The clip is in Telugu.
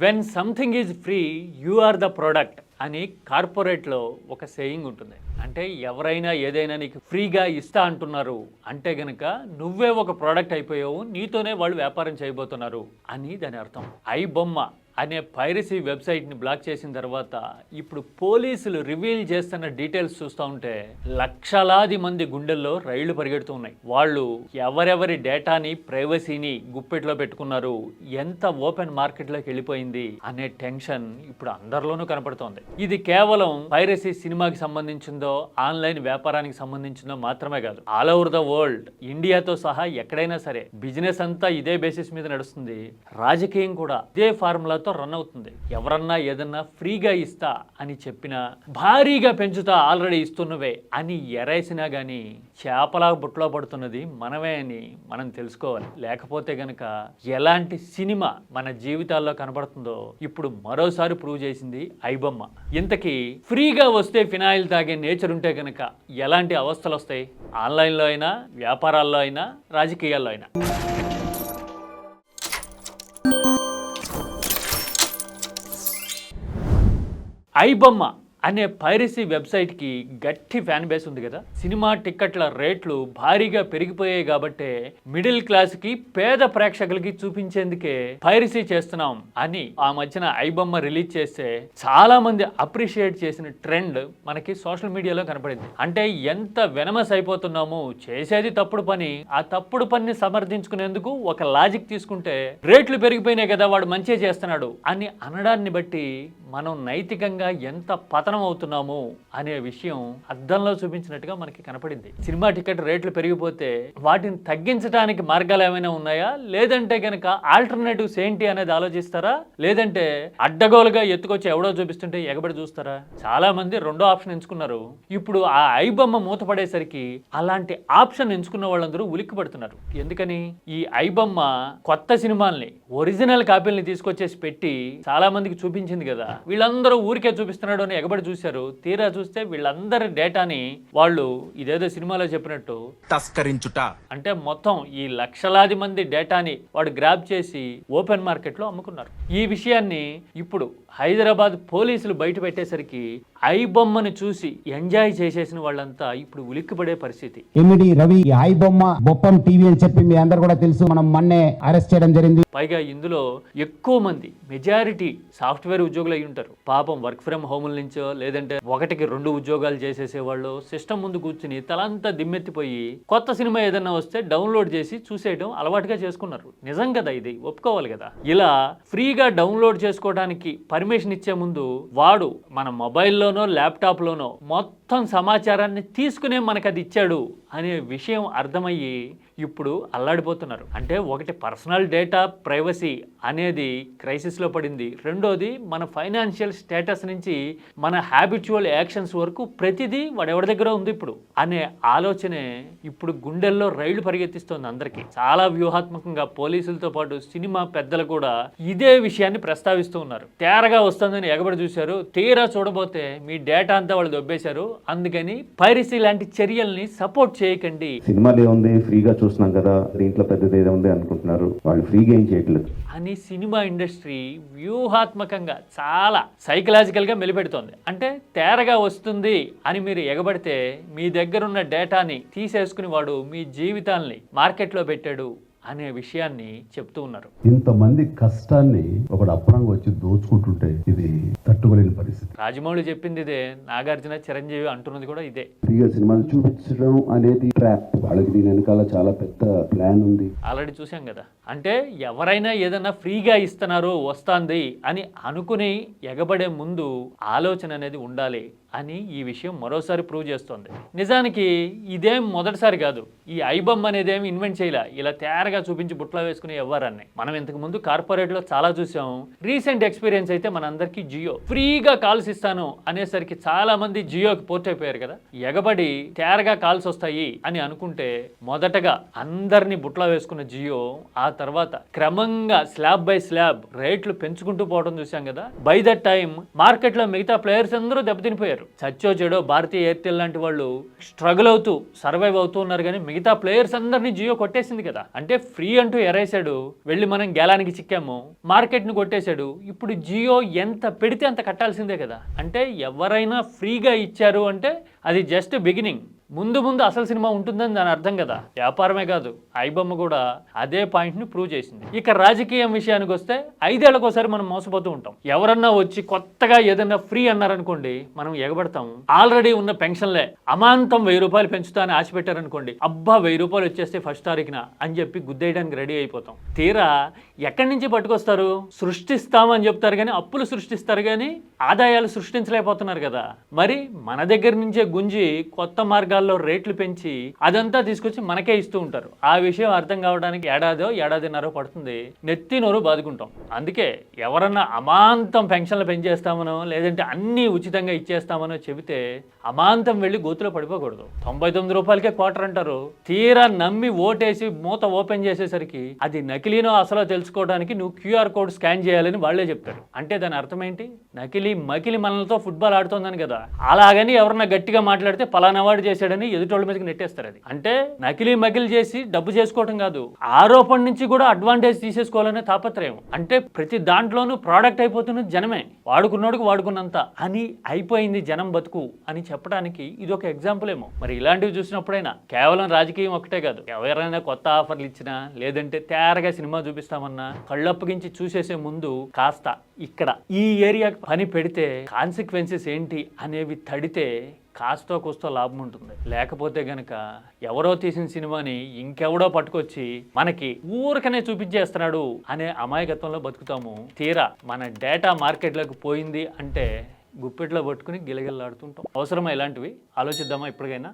When something is free you are the product అని కార్పొరేట్లో ఒక సేయింగ్ ఉంటుంది. అంటే ఎవరైనా ఏదైనా నీకు ఫ్రీగా ఇస్తా అంటున్నారు అంటే గనక నువ్వే ఒక ప్రోడక్ట్ అయిపోయావు నీతోనే వాళ్ళు వ్యాపారం చేయబోతున్నారు అని దాని అర్థం. ఐ బొమ్మ అనే పైరసీ వెబ్సైట్ని బ్లాక్ చేసిన తర్వాత ఇప్పుడు పోలీసులు రివీల్ చేస్తున్న డీటెయిల్స్ చూస్తూ ఉంటే లక్షలాది మంది గుండెల్లో రైళ్ళు పరిగెడుతూ ఉన్నాయి. వాళ్ళు ఎవరెవరి డేటాని ప్రైవసీని గుప్పెట్లో పెట్టుకున్నారు ఎంత ఓపెన్ మార్కెట్లోకి వెళ్ళిపోయింది అనే టెన్షన్ ఇప్పుడు అందరిలోనూ కనపడుతోంది. ఇది కేవలం పైరసీ సినిమాకి సంబంధించిందో ఆన్లైన్ వ్యాపారానికి సంబంధించిందో మాత్రమే కాదు. ఆల్ ఓవర్ ద వరల్డ్ ఇండియాతో సహా ఎక్కడైనా సరే బిజినెస్ అంతా ఇదే బేసిస్ మీద నడుస్తుంది. రాజకీయం కూడా ఇదే ఫార్ములా ఫార్ములాతో రన్ అవుతుంది. ఎవరన్నా ఏదన్నా ఫ్రీగా ఇస్తా అని చెప్పినా భారీగా పెంచుతా ఆల్రెడీ ఇస్తున్నవే అని ఎరేసినా కానీ చేపలా బుట్టలో పడుతున్నది మనమే అని మనం తెలుసుకోవాలి. లేకపోతే గనక ఎలాంటి సినిమా మన జీవితాల్లో కనబడుతుందో ఇప్పుడు మరోసారి ప్రూవ్ చేసింది ఐబొమ్మ. ఇంతకీ ఫ్రీగా వస్తే ఫినాయిల్ తాగే నేచర్ ఉంటే గనక ఎలాంటి అవస్థలు వస్తాయి? ఆన్లైన్లో అయినా వ్యాపారాల్లో అయినా రాజకీయాల్లో అయినా? ఐబొమ్మ. అనే పైరసీ వెబ్సైట్కి గట్టి ఫ్యాన్ బేస్ ఉంది కదా. సినిమా టిక్కెట్ల రేట్లు భారీగా పెరిగిపోయాయి కాబట్టే మిడిల్ క్లాస్కి పేద ప్రేక్షకులకి చూపించేందుకే పైరసీ చేస్తున్నాం అని ఆ మధ్యన ఐబొమ్మ రిలీజ్ చేస్తే చాలా మంది అప్రిషియేట్ చేసిన ట్రెండ్ మనకి సోషల్ మీడియాలో కనపడింది. అంటే ఎంత వెనమస్ అయిపోతున్నాము చేసేది తప్పుడు పని ఆ తప్పుడు పనిని సమర్థించుకునేందుకు ఒక లాజిక్ తీసుకుంటే రేట్లు పెరిగిపోయినాయి కదా వాడు మంచిగా చేస్తున్నాడు అని అనడాన్ని బట్టి మనం నైతికంగా ఎంత పతనం అవుతున్నాము అనే విషయం అద్దంలో చూపించినట్టుగా మనకి కనపడింది. సినిమా టికెట్ రేట్లు పెరిగిపోతే వాటిని తగ్గించడానికి మార్గాలు ఏమైనా ఉన్నాయా? లేదంటే గనక ఆల్టర్నేటివ్స్ ఏంటి అనేది ఆలోచిస్తారా? లేదంటే అడ్డగోలుగా ఎత్తుకొచ్చి ఎవడో చూపిస్తుంటే ఎగబడి చూస్తారా? చాలా మంది రెండో ఆప్షన్ ఎంచుకున్నారు. ఇప్పుడు ఆ ఐబొమ్మ మూతపడేసరికి అలాంటి ఆప్షన్ ఎంచుకున్న వాళ్ళందరూ ఉలిక్కి పడుతున్నారు ఎందుకని? ఈ ఐబొమ్మ కొత్త సినిమాల్ని ఒరిజినల్ కాపీల్ని తీసుకొచ్చేసి పెట్టి చాలా మందికి చూపించింది కదా. వీళ్ళందరూ ఊరికే చూపిస్తున్నాడు అని ఎగబడి చూశారు తీరా చూస్తే వీళ్ళందరి డేటాని వాళ్ళు ఇదేదో సినిమాలో చెప్పినట్టు తస్కరించుట. అంటే మొత్తం ఈ లక్షలాది మంది డేటాని వాడు గ్రాప్ చేసి ఓపెన్ మార్కెట్లో అమ్ముకున్నారు. ఈ విషయాన్ని ఇప్పుడు హైదరాబాద్ పోలీసులు బయట పెట్టేసరికి ఐ బొమ్మను చూసి ఎంజాయ్ చేసేసిన వాళ్ళంతా ఇప్పుడు ఉలిక్కిపడే పరిస్థితి. ఎమ్మిడి రవి ఐ బొమ్మ? బొప్పం టీవీ అని చెప్పి మీ అందరు కూడా తెలుసు మనం మొన్నే అరెస్ట్ చేయడం జరిగింది. పైగా ఇందులో ఎక్కువ మంది మెజారిటీ సాఫ్ట్వేర్ ఉద్యోగులు అయి ఉంటారు. పాపం వర్క్ ఫ్రమ్ హోముల నుంచో లేదంటే ఒకటికి రెండు ఉద్యోగాలు చేసేసేవాళ్ళు సిస్టమ్ ముందు కూర్చుని తలంతా దిమ్మెత్తిపోయి కొత్త సినిమా ఏదైనా వస్తే డౌన్లోడ్ చేసి చూసేయడం అలవాటుగా చేసుకున్నారు. నిజం కదా ఇది? ఒప్పుకోవాలి కదా? ఇలా ఫ్రీగా డౌన్లోడ్ చేసుకోవడానికి పర్మిషన్ ఇచ్చే ముందు వాడు మన మొబైల్లోనో ల్యాప్టాప్లోనో మొత్తం సమాచారాన్ని తీసుకునే మనకు అది ఇచ్చాడు అనే విషయం అర్థమయ్యి ఇప్పుడు అల్లాడిపోతున్నారు. అంటే ఒకటి పర్సనల్ డేటా ప్రైవసీ అనేది క్రైసిస్లో పడింది. రెండోది మన ఫైనాన్షియల్ స్టేటస్ నుంచి మన హ్యాబిచువల్ యాక్షన్స్ వరకు ప్రతిదీ వాడెవరి దగ్గర ఉంది ఇప్పుడు అనే ఆలోచనే ఇప్పుడు గుండెల్లో రైళ్ళు పరిగెత్తిస్తోంది అందరికీ. చాలా వ్యూహాత్మకంగా పోలీసులతో పాటు సినిమా పెద్దలు కూడా ఇదే విషయాన్ని ప్రస్తావిస్తూ ఉన్నారు. తేరగా వస్తుందని ఎగబడి చూశారు. తీరా చూడబోతే మీ డేటా అంతా వాళ్ళు దొబ్బేశారు. అందుకని పైరసీ లాంటి చర్యల్ని సపోర్ట్ చేయకండి. సినిమాలు ఏముంది? ఫ్రీగా చూస్తున్నాం కదా. దీంట్లో పెద్దది ఏదో ఉంది అనుకుంటున్నారు? వాళ్ళు ఫ్రీగా ఏం చేయట్లేదు. అని సినిమా ఇండస్ట్రీ వ్యూహాత్మకంగా చాలా సైకలాజికల్గా మెలిపెడుతోంది. అంటే తేరగా వస్తుంది అని మీరు ఎగబడితే మీ దగ్గరున్న డేటాని తీసేసుకుని వాడు మీ జీవితాల్ని మార్కెట్లో పెట్టాడు. అనే విషయాన్ని చెప్తూ ఉన్నారు. ఇంతమంది కష్టాన్ని ఒకడు అప్పనంగా వచ్చి దోచుకుంటుంటే ఇది తట్టుకోలేని పరిస్థితి. రాజమౌళి చెప్పింది ఇదే నాగార్జున చిరంజీవి అంటున్నది కూడా ఇదే. ఫ్రీగా సినిమాలు చూపించడం అనేది ట్రాప్ వాళ్ళకి దీని వెనకాల చాలా పెద్ద ప్లాన్ ఉంది. ఆల్రెడీ చూసాం కదా. అంటే ఎవరైనా ఏదైనా ఫ్రీగా ఇస్తున్నారు వస్తుంది అని అనుకుని ఎగబడే ముందు ఆలోచన అనేది ఉండాలి అని ఈ విషయం మరోసారి ప్రూవ్ చేస్తోంది. నిజానికి ఇదేం మొదటిసారి కాదు. ఈ ఐబమ్ అనేది ఏమి ఇన్వెంట్ చేయలే. ఇలా తేరగా చూపించి బుట్లో వేసుకుని ఎవ్వరాన్ని. మనం ఇంతకు ముందు కార్పొరేట్లో చాలా చూసాం. రీసెంట్ ఎక్స్పీరియన్స్ అయితే మనందరికీ జియో. ఫ్రీగా కాల్స్ ఇస్తాను అనేసరికి చాలా మంది జియోకి పోర్ట్ అయిపోయారు కదా. ఎగబడి తేరగా కాల్స్ వస్తాయి అని అనుకుంటే మొదటగా అందరినీ బుట్లో వేసుకున్న జియో ఆ తర్వాత క్రమంగా స్లాబ్ బై స్లాబ్ రేట్లు పెంచుకుంటూ పోవడం చూసాం కదా. బై దట్ టైం మార్కెట్లో మిగతా ప్లేయర్స్ అందరూ దెబ్బతినిపోయారు. చచ్చో చెడో భారతీయ ఎయిర్టెల్ లాంటి వాళ్ళు స్ట్రగుల్ అవుతూ సర్వైవ్ అవుతూ ఉన్నారు కానీ మిగతా ప్లేయర్స్ అందరినీ జియో కొట్టేసింది కదా. అంటే ఫ్రీ అంటూ ఎరేసాడు వెళ్ళి మనం గేలానికి చిక్కాము మార్కెట్ను కొట్టేశాడు. ఇప్పుడు జియో ఎంత పెడితే అంత కట్టాల్సిందే కదా. అంటే ఎవరైనా ఫ్రీగా ఇచ్చారు అంటే అది జస్ట్ బిగినింగ్ ముందు ముందు అసలు సినిమా ఉంటుందని దాని అర్థం కదా? వ్యాపారమే కాదు. ఐబొమ్మ కూడా అదే పాయింట్ని ప్రూవ్ చేసింది. ఇక రాజకీయం విషయానికి వస్తే ఐదేళ్ళకోసారి మనం మోసపోతూ ఉంటాం. ఎవరన్నా వచ్చి కొత్తగా ఏదన్నా ఫ్రీ అన్నారనుకోండి మనం ఎగబడతాం. ఆల్రెడీ ఉన్న పెన్షన్లే. అమాంతం వెయ్యి రూపాయలు పెంచుతా అని ఆశ పెట్టారనుకోండి అబ్బా వెయ్యి రూపాయలు వచ్చేస్తే ఫస్ట్ తారీఖున అని చెప్పి గుద్దేయడానికి రెడీ అయిపోతాం. తీరా ఎక్కడి నుంచి పట్టుకొస్తారు? సృష్టిస్తామని చెప్తారు కానీ అప్పులు సృష్టిస్తారు కానీ ఆదాయాలు సృష్టించలేకపోతున్నారు కదా. మరి మన దగ్గర నుంచే గుంజి కొత్త మార్గాల్లో రేట్లు పెంచి అదంతా తీసుకొచ్చి మనకే ఇస్తూ ఉంటారు. ఆ విషయం అర్థం కావడానికి ఏడాదో ఏడాదిన్నర పడుతుంది. నెత్తి నోరు బాదుకుంటాం. అందుకే ఎవరన్నా అమాంతం పెన్షన్లు పెంచేస్తామనో లేదంటే అన్నీ ఉచితంగా ఇచ్చేస్తామనో చెబితే అమాంతం వెళ్ళి గోతులో పడిపోకూడదు. తొంభై తొమ్మిది రూపాయలకే క్వార్టర్ అంటారు. తీరా నమ్మి ఓటేసి మూత ఓపెన్ చేసేసరికి అది నకిలీనో అసలో తెలుసుకోవడానికి నువ్వు క్యూఆర్ కోడ్ స్కాన్ చేయాలని వాళ్ళే చెప్తారు. అంటే దాని అర్థం ఏంటి? నకిలీ మకిలి మనలతో ఫుట్బాల్ ఆడుతోందని కదా. అలాగని ఎవరన్నా గట్టిగా మాట్లాడితే పలానా వాడు చేశాడని ఎదుటోళ్ళ మీదకి నెట్టేస్తారు అది. అంటే నకిలీ మకిలి చేసి డబ్బు చేసుకోవటం కాదు. ఆరోపణ నుంచి కూడా అడ్వాంటేజ్ తీసేసుకోవాలనే తాపత్రయం. అంటే ప్రతి దాంట్లోనూ ప్రోడక్ట్ అయిపోతున్నది జనమే. వాడుకున్నోడికి వాడుకున్నంత. అని అయిపోయింది జనం బతుకు అని చెప్పడానికి ఇది ఒక ఎగ్జాంపుల్ ఏమో. మరి ఇలాంటివి చూసినప్పుడైనా కేవలం రాజకీయం ఒకటే కాదు. ఎవరైనా కొత్త ఆఫర్లు ఇచ్చినా లేదంటే తేరగా సినిమా చూపిస్తామన్నా కళ్ళప్పగించి చూసేసే ముందు కాస్త ఇక్కడ ఈ ఏరియా పని పెడితే కాన్సిక్వెన్సెస్ ఏంటి అనేవి తడితే కాస్తో కూస్తో లాభం ఉంటుంది. లేకపోతే గనక ఎవరో తీసిన సినిమాని ఇంకెవడో పట్టుకొచ్చి మనకి ఊరికనే చూపించేస్తున్నాడు అనే అమాయకత్వంలో బతుకుతాము. తీరా మన డేటా మార్కెట్లోకి పోయింది అంటే గుప్పెట్లో పట్టుకుని గిలగిల్లాడుతుంటాం. అవసరమా ఇలాంటివి? ఆలోచిద్దామా ఇప్పటికైనా?